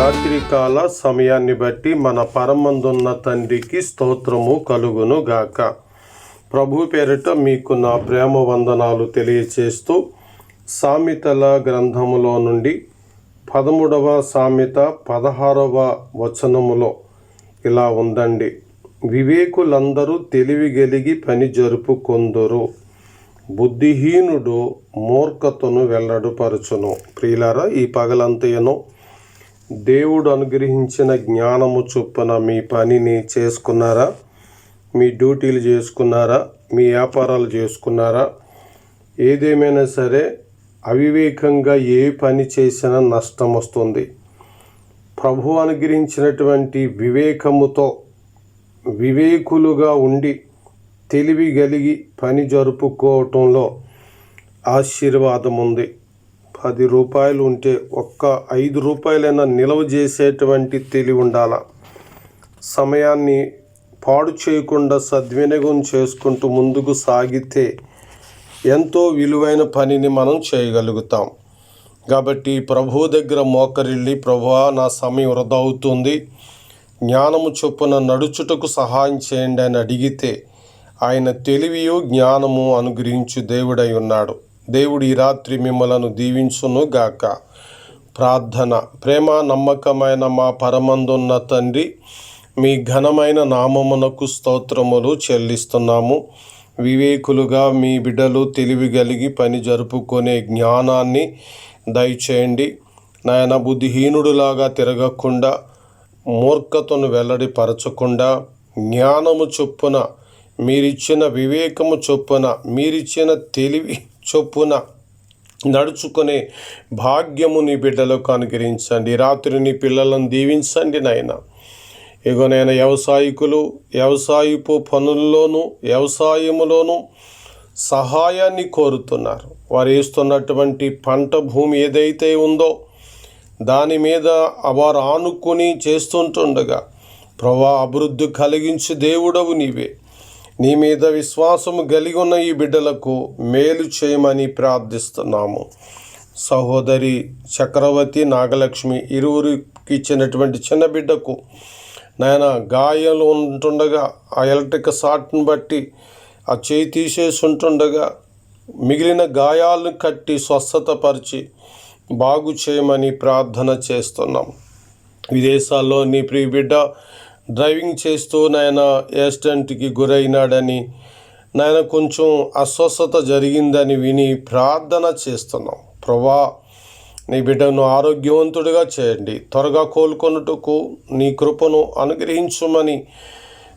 రాత్రికాల సమయాన్ని బట్టి మన పరమందున్న తండ్రికి స్తోత్రము కలుగును గాక. ప్రభు పేరిట మీకు నా ప్రేమ వందనాలు తెలియచేస్తూ సామెతల గ్రంథములో నుండి పదమూడవ సామెత పదహారవ వచనములో ఇలా ఉందండి. వివేకులందరూ తెలివి గలిగి పని జరుపుకొందరు బుద్ధిహీనుడు మూర్ఖతను వెల్లడుపరచును ప్రియులారా ఈ పగలంతయను దేవుడు అనుగ్రహించిన జ్ఞానము చొప్పున మీ పనిని చేసుకున్నారా? మీ డ్యూటీలు చేసుకున్నారా? మీ వ్యాపారాలు చేసుకున్నారా? ఏదేమైనా సరే అవివేకంగా ఏ పని చేసినా నష్టం వస్తుంది. ప్రభు అనుగ్రహించినటువంటి వివేకముతో వివేకులుగా ఉండి తెలివి కలిగి పని జరుపుకోవటంలో ఆశీర్వాదం ఉంది పది రూపాయలు ఉంటే ఒక్క ఐదు రూపాయలైనా నిలవ చేసేటువంటి తెలివి ఉండాల. సమయాన్ని పాడు చేయకుండా సద్వినియోగం చేసుకుంటూ ముందుకు సాగితే ఎంతో విలువైన పనిని మనం చేయగలుగుతాం. కాబట్టి ప్రభు దగ్గర మోకరిల్లి ప్రభువా నా సమయం వృధా అవుతుంది. జ్ఞానము చొప్పున నడుచుటకు సహాయం చేయండి అని అడిగితే ఆయన తెలివియు జ్ఞానము అనుగ్రహించు దేవుడై ఉన్నాడు. దేవుడు ఈ రాత్రి మిమ్మలను దీవించును గాక ప్రార్థన. ప్రేమ నమ్మకమైన మా పరమందున్న తండ్రి మీ ఘనమైన నామమునకు స్తోత్రములు చెల్లిస్తున్నాము. వివేకులుగా మీ బిడ్డలు తెలివి కలిగి పని జరుపుకునే జ్ఞానాన్ని దయచేయండి. నాయన బుద్ధిహీనుడులాగా తిరగకుండా మూర్ఖతను వెల్లడిపరచకుండా జ్ఞానము చొప్పున మీరిచ్చిన వివేకము చొప్పున మీరిచ్చిన తెలివి చొప్పున నడుచుకునే భాగ్యము నీ బిడ్డలకు అనుగ్రహించండి రాత్రి నీ పిల్లలను దీవించండి నాయన. ఇగో నేను వ్యవసాయకులు వ్యవసాయపు పనుల్లోనూ వ్యవసాయములోనూ సహాయాన్ని కోరుతున్నారు. వారు వేస్తున్నటువంటి పంట భూమి ఏదైతే ఉందో దాని మీద వారు ఆనుకొని చేస్తుంటుండగా ప్రభా అభివృద్ధి కలిగించి దేవుడవు నీవే. నీ మీద విశ్వాసము కలిగి ఉన్న ఈ బిడ్డలకు మేలు చేయమని ప్రార్థిస్తున్నాము. సహోదరి చక్రవర్తి నాగలక్ష్మి ఇరువురికి ఇచ్చినటువంటి చిన్న బిడ్డకు నాయన గాయాలు ఉంటుండగా ఆ ఎలక్ట్రిక్ షాట్ని బట్టి ఆ చేయి తీసేసి ఉంటుండగా మిగిలిన గాయాలను కట్టి స్వస్థతపరిచి బాగు చేయమని ప్రార్థన చేస్తున్నాం. విదేశాల్లో నీ ప్రియ బిడ్డ డ్రైవింగ్ చేస్తూ నాయన యాక్సిడెంట్కి గురైనాడని నాయన కొంచెం అస్వస్థత జరిగిందని విని ప్రార్థన చేస్తున్నాం. ప్రభా నీ బిడ్డను ఆరోగ్యవంతుడిగా చేయండి. త్వరగా కోలుకొనుటకు నీ కృపను అనుగ్రహించుమని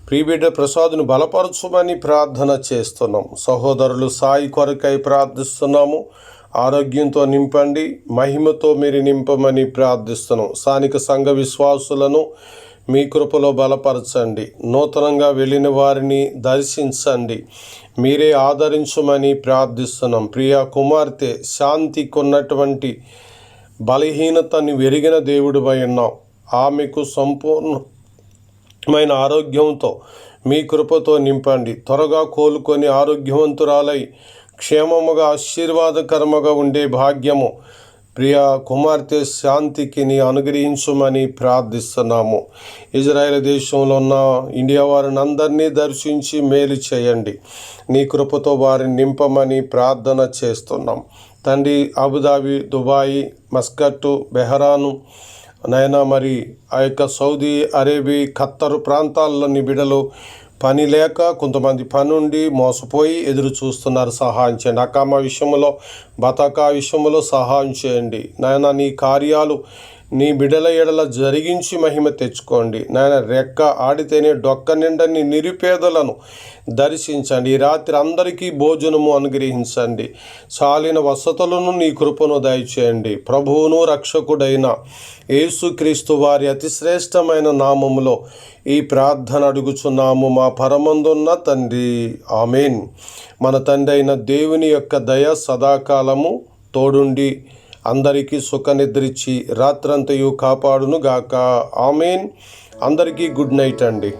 ప్రియబిడ్డ ప్రసాద్ను బలపరచుమని ప్రార్థన చేస్తున్నాం. సహోదరులు సాయి కొరకై ప్రార్థిస్తున్నాము. ఆరోగ్యంతో నింపండి మహిమతో మీరు నింపమని ప్రార్థిస్తున్నాం. స్థానిక సంఘ విశ్వాసులను మీ కృపలో బలపరచండి. నూతనంగా వెళ్ళిన వారిని దర్శించండి. మీరే ఆదరించమని ప్రార్థిస్తున్నాం. ప్రియా కుమార్తె శాంతికున్నటువంటి బలహీనతని వెరిగిన దేవుడిపై ఉన్నాం ఆమెకు సంపూర్ణమైన ఆరోగ్యంతో మీ కృపతో నింపండి. త్వరగా కోలుకొని ఆరోగ్యవంతురాలై క్షేమముగా ఆశీర్వాదకరముగా ఉండే భాగ్యము ప్రియ కుమార్తె శాంతికి నీ అనుగ్రహించమని ప్రార్థిస్తున్నాము. ఇజ్రాయెల్ దేశంలో ఉన్న ఇండియా వారిని అందరినీ దర్శించి మేలు చేయండి. నీ కృపతో వారిని నింపమని ప్రార్థన చేస్తున్నాం. తండ్రి అబుదాబి దుబాయ్ మస్కట్టు బెహరాను నైనా మరి ఆ యొక్క సౌదీ అరేబి ఖత్తరు ప్రాంతాల్లోని బిడలు పని లేక కొంతమంది పని ఉండి మోసపోయి ఎదురు చూస్తున్నారు. సహాయం చేయండి. అకామ విషయంలో బతక విషయంలో సహాయం చేయండి. నాయన నీ కార్యాలు నీ బిడల ఎడల జరిగించి మహిమ తెచ్చుకోండి. నాయన రెక్క ఆడితేనే డొక్క నిండని నిరుపేదలను దర్శించండి. ఈ రాత్రి అందరికీ భోజనము అనుగ్రహించండి. చాలిన వసతులను నీ కృపను దయచేయండి. ప్రభువును రక్షకుడైన యేసుక్రీస్తు వారి అతిశ్రేష్టమైన నామములో ఈ ప్రార్థన అడుగుచున్నాము. మా పరమందున్న తండ్రి. ఆమెన్. మన తండ్రి అయిన దేవుని యొక్క దయ సదాకాలము తోడుండి అందరికీ సుఖనిద్రిచ్చి రాత్రంతయు కాపాడును గాక ఆమెన్. అందరికీ గుడ్ నైట్ అండి.